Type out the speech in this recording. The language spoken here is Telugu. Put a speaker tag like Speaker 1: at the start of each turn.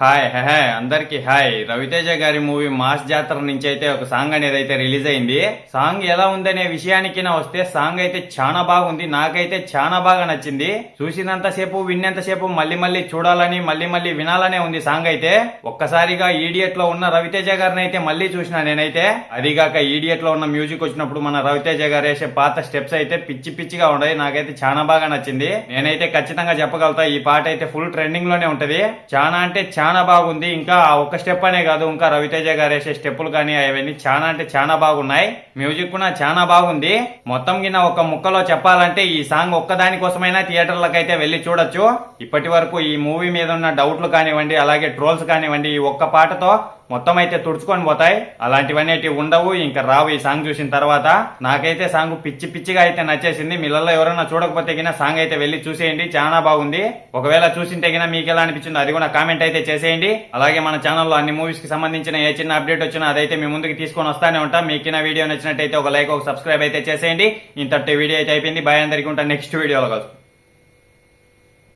Speaker 1: హాయ్ హే హే అందరికి హాయ్. రవితేజ గారి మూవీ మాస్ జాతర నుంచి అయితే ఒక సాంగ్ అనేది అయితే రిలీజ్ అయింది. సాంగ్ ఎలా ఉందనే విషయానికి వస్తే సాంగ్ అయితే చాలా బాగుంది. నాకైతే చాలా బాగా నచ్చింది. చూసినంత సేపు విన్నంత సేపు మళ్ళీ మళ్ళీ చూడాలని మళ్ళీ మళ్ళీ వినాలనే ఉంది సాంగ్ అయితే. ఒక్కసారిగా ఈడియట్లో ఉన్న రవితేజ గారిని అయితే మళ్ళీ చూసిన నేనైతే. అదిగాక ఈడియట్లో ఉన్న మ్యూజిక్ వచ్చినప్పుడు మన రవితేజ గారు వేసే పాత స్టెప్స్ అయితే పిచ్చి పిచ్చిగా ఉన్నాయి. నాకైతే చాలా బాగా నచ్చింది. నేనైతే ఖచ్చితంగా చెప్పగలుగుతా ఈ పాట అయితే ఫుల్ ట్రెండింగ్లోనే ఉంటది. చాలా అంటే చాలా చాలా బాగుంది. ఇంకా ఒక ఒక్క స్టెప్ అనే కాదు ఇంకా రవితేజ గారు వేసే స్టెప్పులు కానీ అవన్నీ చాలా అంటే చాలా బాగున్నాయి. మ్యూజిక్ కూడా చాలా బాగుంది. మొత్తం కింద ఒక ముక్కలో చెప్పాలంటే ఈ సాంగ్ ఒక్కదాని కోసమైనా థియేటర్లకైతే వెళ్ళి చూడొచ్చు. ఇప్పటి వరకు ఈ మూవీ మీద ఉన్న డౌట్లు కానివ్వండి అలాగే ట్రోల్స్ కానివ్వండి ఈ ఒక్క పాటతో మొత్తం అయితే తుడుచుకొని పోతాయి. అలాంటివన్నీ ఉండవు. ఇంకా రావు ఈ సాంగ్ చూసిన తర్వాత. నాకైతే సాంగ్ పిచ్చి పిచ్చిగా అయితే నచ్చేసింది. మీలలో ఎవరైనా చూడకపోతే గిన సాంగ్ అయితే వెళ్ళి చూసేయండి. చాలా బాగుంది. ఒకవేళ చూసింటే గిన మీకు ఎలా అనిపించిందో అది కూడా కామెంట్ అయితే చేసేయండి. అలాగే మన ఛానల్లో అన్ని మూవీస్కి సంబంధించిన ఏ చిన్న అప్డేట్ వచ్చినా అదైతే మీ ముందుకు తీసుకొని వస్తానే ఉంటాం. మీకు నా వీడియో నచ్చినట్టయితే ఒక లైక్ ఒక సబ్స్క్రైబ్ అయితే చేసేయండి. ఇంతటి వీడియో అయితే అయిపోయింది. బాయ్ అందరికీ ఉంటా. నెక్స్ట్ వీడియోలో కలుసు